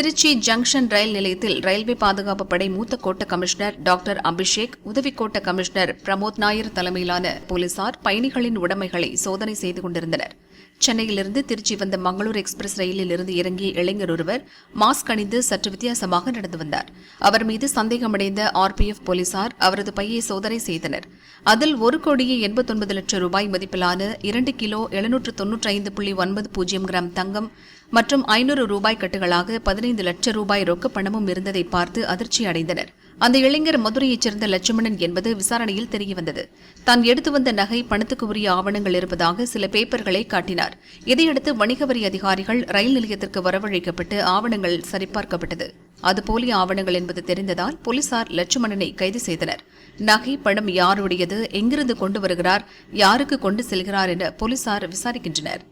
Trichy junction ரயில் நிலையத்தில் railway பாதுகாப்பு படை மூத்த கோட்ட கமிஷனர் டாக்டர் அபிஷேக் உதவி கோட்ட கமிஷனர் பிரமோத் நாயர் தலைமையிலான போலீசார் பயணிகளின் உடைமைகளை சோதனை செய்து கொண்டிருந்தனர். சென்னையிலிருந்து திருச்சி வந்த மங்களூர் எக்ஸ்பிரஸ் ரயிலில் இருந்து இறங்கிய இளைஞர் ஒருவர் மாஸ்க் அணிந்து சற்று வித்தியாசமாக நடந்து வந்தார். அவர் மீது சந்தேகமடைந்த ஆர்பிஎஃப் போலீசார் அவரது பையை சோதனை செய்தனர். அதில் ஒரு கோடியே எண்பத்தொன்பது லட்சம் ரூபாய் மதிப்பிலான இரண்டு கிலோ எழுநூற்று தொன்னூற்றி ஐந்து புள்ளி ஒன்பது பூஜ்ஜியம் கிராம் தங்கம் மற்றும் ஐநூறு ரூபாய் கட்டுகளாக பதினைந்து லட்சம் ரூபாய் ரொக்க பணமும் இருந்ததை பார்த்து அதிர்ச்சி அடைந்தனர் அந்த இளைஞர் மதுரையைச் சேர்ந்த லட்சுமணன் என்பது விசாரணையில் தெரியவந்தது. தான் எடுத்து வந்த நகை பணத்துக்கு உரிய ஆவணங்கள் இருப்பதாக சில பேப்பர்களை காட்டினார். இதையடுத்து வணிக வரி அதிகாரிகள் ரயில் நிலையத்திற்கு வரவழைக்கப்பட்டு ஆவணங்கள் சரிபார்க்கப்பட்டது. அது போலி ஆவணங்கள் என்பது தெரிந்ததால் போலீசார் லட்சுமணனை கைது செய்தனர். நகை பணம் யாருடையது? எங்கிருந்து கொண்டு வருகிறார்? யாருக்கு கொண்டு செல்கிறார்? என போலீசார் விசாரிக்கின்றனர்.